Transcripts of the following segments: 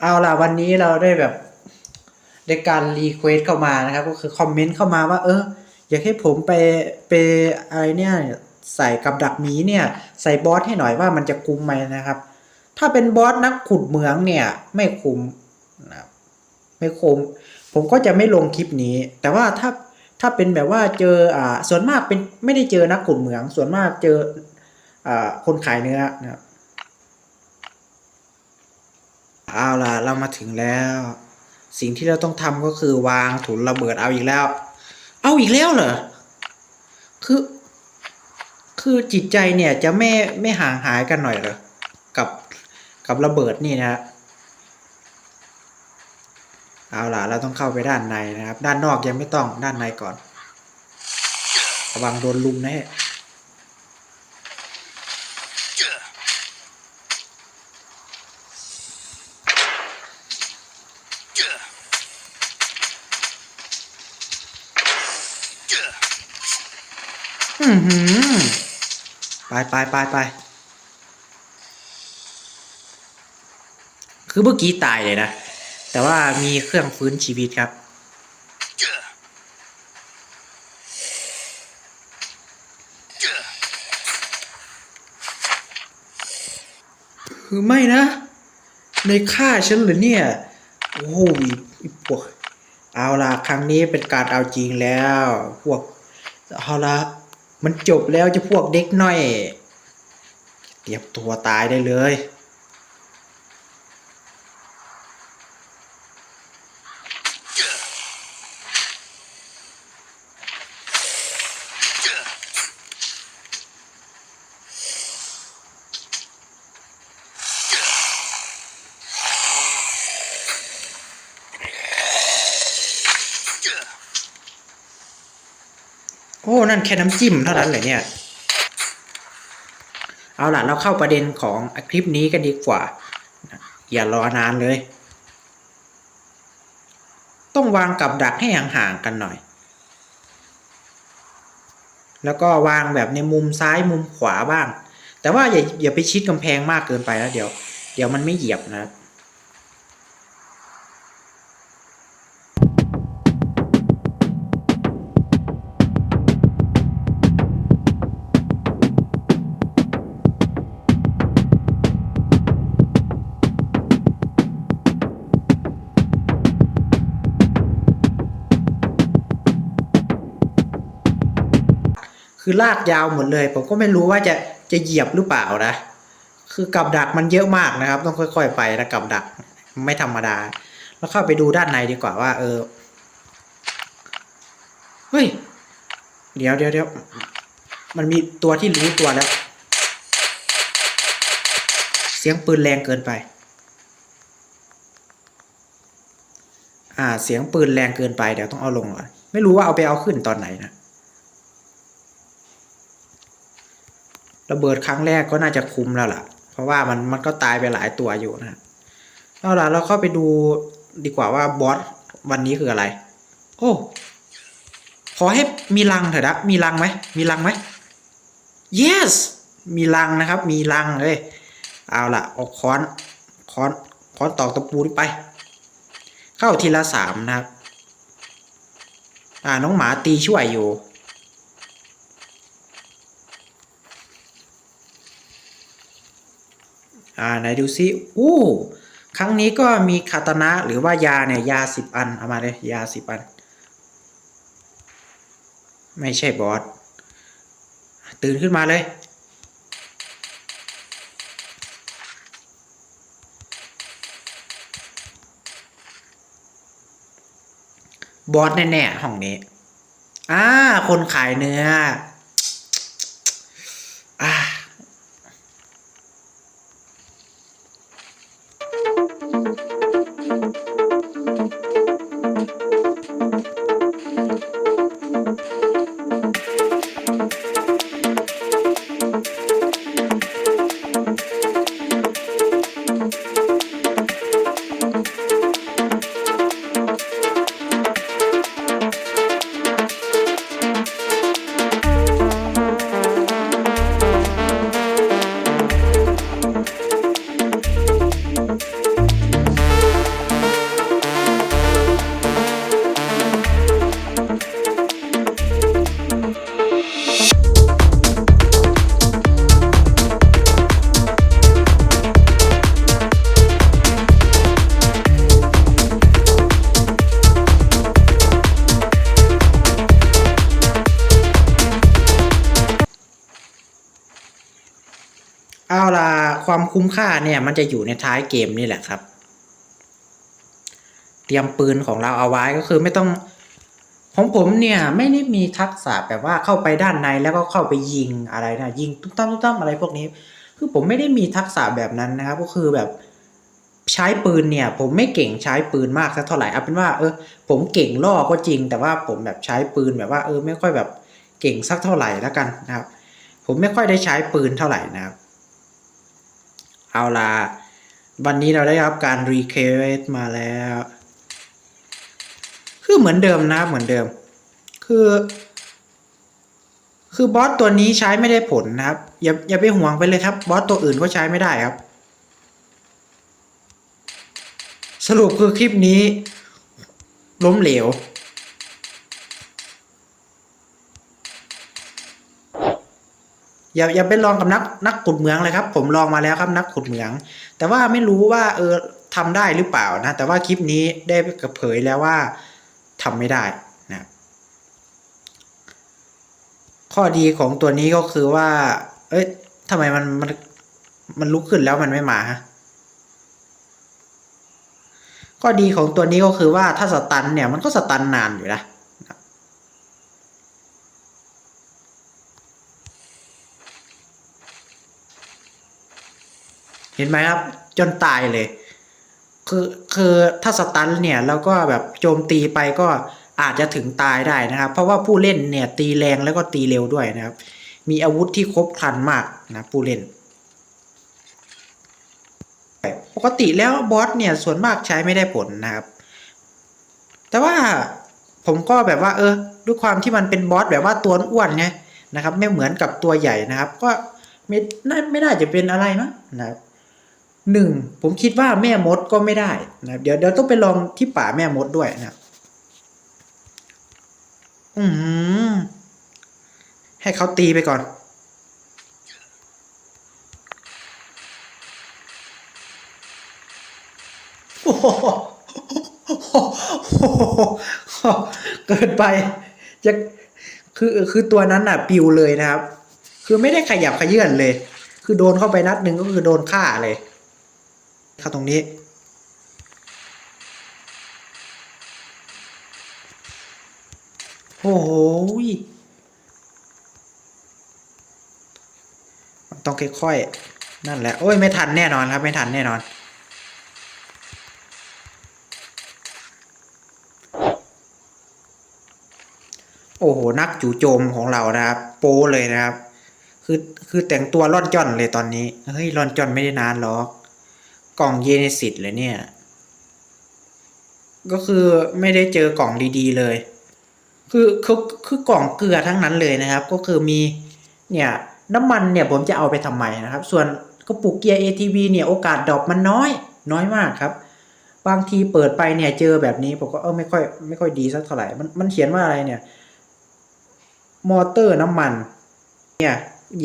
เอาล่ะวันนี้เราได้แบบได้การรีเควสเข้ามานะครับ ก็คือคอมเมนต์เข้ามาว่า เออ อยากให้ผมไปไปอะไรเนี่ยใส่กับดักหมีเนี่ย ใส่บอสให้หน่อยว่ามันจะคุ้มไหมนะครับ ถ้าเป็นบอสนักขุดเหมืองเนี่ย ไม่คุ้มนะครับไม่คุ้มผมก็จะไม่ลงคลิปนี้ แต่ว่าถ้าถ้าเป็นแบบว่าเจออ่าส่วนมากเป็นไม่ได้เจอนักขุดเหมือง ส่วนมากเจออ่าคนขายเนื้อนะครับ เอาล่ะ เรามาถึงแล้ว สิ่งที่เราต้องทำก็คือวางถุนระเบิดเอาอีกแล้ว เอาอีกแล้วเหรอ คือ คือจิตใจเนี่ยจะไม่ไม่ห่างหายกันหน่อยเหรอ กับกับระเบิดนี่นะเอาล่ะ เราต้องเข้าไปด้านในนะครับ ด้านนอกยังไม่ต้องด้านในก่อน ระวังโดนลุมแน่ อือหือไปไปไปไปคือเมื่อกี้ตายเลยนะ แต่ว่ามีเครื่องฟื้นชีวิตครับ คือไม่นะ ในฆ่าฉันหรือเนี่ย โอ้โหอีพวก เอาละครั้งนี้เป็นการเอาจริงแล้ว พวก เอาละ มันจบแล้วจะพวกเด็กน้อย เตรียมตัวตายได้เลย โอ้ นั่นแค่น้ำจิ้มเท่านั้นเลยเนี่ย เอาล่ะ เราเข้าประเด็นของคลิปนี้กันดีกว่า อย่ารอนานเลย ต้องวางกับดักให้ห่างๆกันหน่อย แล้วก็วางแบบในมุมซ้ายมุมขวาบ้าง แต่ว่าอย่าอย่าไปชิดกำแพงมากเกินไปนะเดี๋ยว เดี๋ยวมันไม่เหยียบนะครับ คือลากยาวหมดเลย ผมก็ไม่รู้ว่าจะจะเหยียบหรือเปล่านะ คือกับดักมันเยอะมากนะครับ ต้องค่อยๆไปนะกับดักไม่ธรรมดา แล้วเข้าไปดูด้านในดีกว่าว่า เออ เฮ้ย เดี๋ยวเดี๋ยวเดี๋ยวมันมีตัวที่รู้ตัวแล้ว เสียงปืนแรงเกินไป อ่า เสียงปืนแรงเกินไปเดี๋ยวต้องเอาลงก่อน ไม่รู้ว่าเอาไปเอาขึ้นตอนไหนนะ ระเบิดครั้งแรกก็น่าจะคุ้มแล้วล่ะ เพราะว่ามันมันก็ตายไปหลายตัวอยู่นะเอาล่ะเราเข้าไปดูดีกว่าว่าบอสวันนี้คืออะไร โอ้ขอให้มีรังเถอะนะมีรังไหมมีรังไหม yes มีรังนะครับ มีรังเลย เอาล่ะเออกค้อนค้อนค้อนตอกตะปูนี่ไป เข้าทีละสามนะครับ อ่าน้องหมาตีช่วยอยู่ อ่าไหนดูซิอู้ครั้งนี้ก็มีคาตานะหรือว่ายาเนี่ยยาสิบอันเอามาเลยยาสิบอัน ไม่ใช่บอสตื่นขึ้นมาเลยบอสแน่ๆห้องนี้อ่าคนขายเนื้อ เอาล่ะความคุ้มค่าเนี่ยมันจะอยู่ในท้ายเกมนี่แหละครับ เตรียมปืนของเราเอาไว้ก็คือไม่ต้องของผมเนี่ยไม่ได้มีทักษะแบบว่าเข้าไปด้านในแล้วก็เข้าไปยิงอะไรนะยิงตุ้มตั้มตุ้มตั้มอะไรพวกนี้ คือผมไม่ได้มีทักษะแบบนั้นนะครับ ก็คือแบบใช้ปืนเนี่ย ผมไม่เก่งใช้ปืนมากสักเท่าไหร่เอาเป็นว่าเออผมเก่งล่อก็จริง แต่ว่าผมแบบใช้ปืนแบบว่าเออไม่ค่อยแบบเก่งสักเท่าไหร่แล้วกันนะครับ ผมไม่ค่อยได้ใช้ปืนเท่าไหร่นะครับ เอาละวันนี้เราได้รับการรีเควสมาแล้ว คือเหมือนเดิมนะครับเหมือนเดิม คือ คือบอสตัวนี้ใช้ไม่ได้ผลนะครับ อย่าอย่าไปห่วงไปเลยครับ บอสตัวอื่นก็ใช้ไม่ได้ครับ สรุปคือคลิปนี้ ล้มเหลว อย่าอย่าไปลองกับนักนักขุดเหมืองเลยครับ ผมลองมาแล้วครับนักขุดเหมือง แต่ว่าไม่รู้ว่าเออทำได้หรือเปล่านะ แต่ว่าคลิปนี้ได้เผยแล้วว่าทำไม่ได้นะข้อดีของตัวนี้ก็คือว่า เอ้ยทำไมมันมันมันลุกขึ้นแล้วมันไม่มาฮะข้อดีของตัวนี้ก็คือว่าถ้าสตันเนี่ยมันก็สตันนานอยู่นะ เห็นไหมครับ จนตายเลย คือคือถ้าสตันเนี่ยแล้วก็แบบโจมตีไปก็อาจจะถึงตายได้นะครับ เพราะว่าผู้เล่นเนี่ยตีแรงแล้วก็ตีเร็วด้วยนะครับ มีอาวุธที่ครบครันมากนะผู้เล่น ปกติแล้วบอสเนี่ยส่วนมากใช้ไม่ได้ผลนะครับ แต่ว่าผมก็แบบว่า เออด้วยความที่มันเป็นบอสแบบว่าตัวอ้วนไงนะครับ ไม่เหมือนกับตัวใหญ่นะครับ ก็ไม่น่าไม่น่าจะเป็นอะไรมั้งนะครับ หนึ่งผมคิดว่าแม่มดก็ไม่ได้นะเดี๋ยวเดี๋ยวต้องไปลองที่ป่าแม่มดด้วยนะอืมให้เขาตีไปก่อน โอ้โหเกินไปจะคือคือตัวนั้นน่ะปิวเลยนะครับ คือไม่ได้ขยับขยื่นเลย คือโดนเข้าไปนัดหนึ่งก็คือโดนฆ่าเลย เข้าตรงนี้ โอ้โหต้องค่อยๆ นั่นแหละ โอ้ย ไม่ทันแน่นอนครับ ไม่ทันแน่นอน โอ้โห นักจู่โจมของเรานะครับ โป้เลยนะครับ คือ คือแต่งตัวร่อนจ้อนเลยตอนนี้ เฮ้ย ร่อนจ้อนไม่ได้นานหรอก กล่องเยเนซิตเลยเนี่ย ก็คือไม่ได้เจอกล่องดีๆเลย คือคือคือกล่องเกลือทั้งนั้นเลยนะครับ ก็คือมีเนี่ยน้ำมันเนี่ยผมจะเอาไปทำไมนะครับ ส่วนกระปุกเกียร์ ATV เนี่ยโอกาสดรอปมันน้อย น้อยมากครับ บางทีเปิดไปเนี่ยเจอแบบนี้ผมก็เออไม่ค่อยไม่ค่อยดีสักเท่าไหร่มันมันเขียนว่าอะไรเนี่ย มอเตอร์น้ำมัน เนี่ย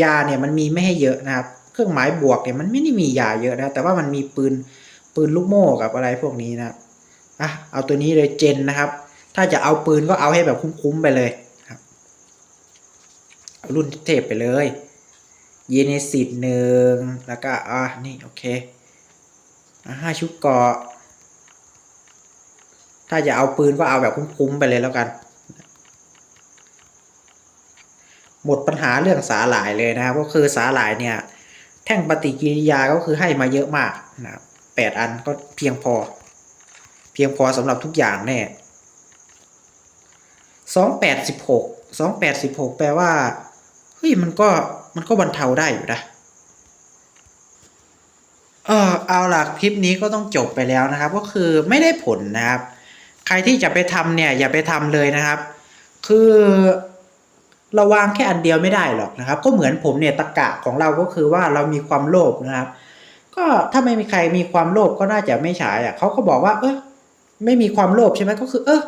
ยาเนี่ยมันมีไม่ให้เยอะนะครับ รื่องหมายบวกเนี่ยมันไม่ได้มียาเยอะนะ แต่ว่ามันมีปืนปืนลูกโม่กับอะไรพวกนี้นะครับอะเอาตัวนี้เลยเจนนะครับ ถ้าจะเอาปืนก็เอาให้แบบคุ้มๆไปเลยครับเอารุ่นเทพไปเลยเยเนสิตหนึ่งแล้วก็อะนี่โอเคอ่ห้าชุดเกาะถ้าจะเอาปืนก็เอาแบบคุ้มๆไปเลยแล้วกัน หมดปัญหาเรื่องสาหร่ายเลยนะครับ ก็คือสาหร่ายเนี่ย ท่งปฏิกิริยาก็คือให้มาเยอะมากนะครับแปดอันก็เพียงพอ เพียงพอสำหรับทุกอย่างแน่สองแปดสิบหกสองแปดสิบหกแปลว่าเฮ้ยมันก็มันก็บรรเทาได้อยู่นะเออเอาล่ะคลิปนี้ก็ต้องจบไปแล้วนะครับ ก็คือไม่ได้ผลนะครับ ใครที่จะไปทำเนี่ยอย่าไปทำเลยนะครับ คือ เราวางแค่อันเดียวไม่ได้หรอกนะครับ ก็เหมือนผมเนี่ยตะกะของเราก็คือว่าเรามีความโลภนะครับ ก็ถ้าไม่มีใครมีความโลภก็น่าจะไม่ฉายอะเขาก็บอกว่า เออไม่มีความโลภใช่ไหมก็คือ เออ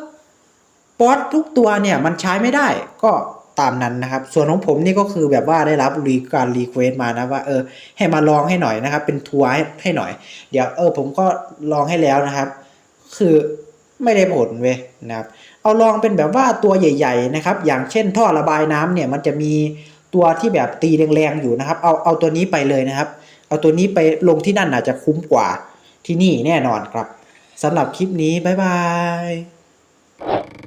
ป๊อตทุกตัวเนี่ยมันใช้ไม่ได้ ก็ตามนั้นนะครับ ส่วนของผมนี่ก็คือแบบว่าได้รับรีการรีเควสมานะว่าเออ ให้มาลองให้หน่อยนะครับ เป็นทัวร์ให้ให้หน่อย เดี๋ยวเออผมก็ลองให้แล้วนะครับ คือ ไม่ได้ผลเว้ยนะครับเอาลองเป็นแบบว่าตัวใหญ่ ๆ นะครับ อย่างเช่นท่อระบายน้ำเนี่ยมันจะมีตัวที่แบบตีแรงๆอยู่นะครับ เอาเอาตัวนี้ไปเลยนะครับ เอาตัวนี้ไปลงที่นั่นอาจจะคุ้มกว่าที่นี่แน่นอนครับสำหรับคลิปนี้บ๊ายบาย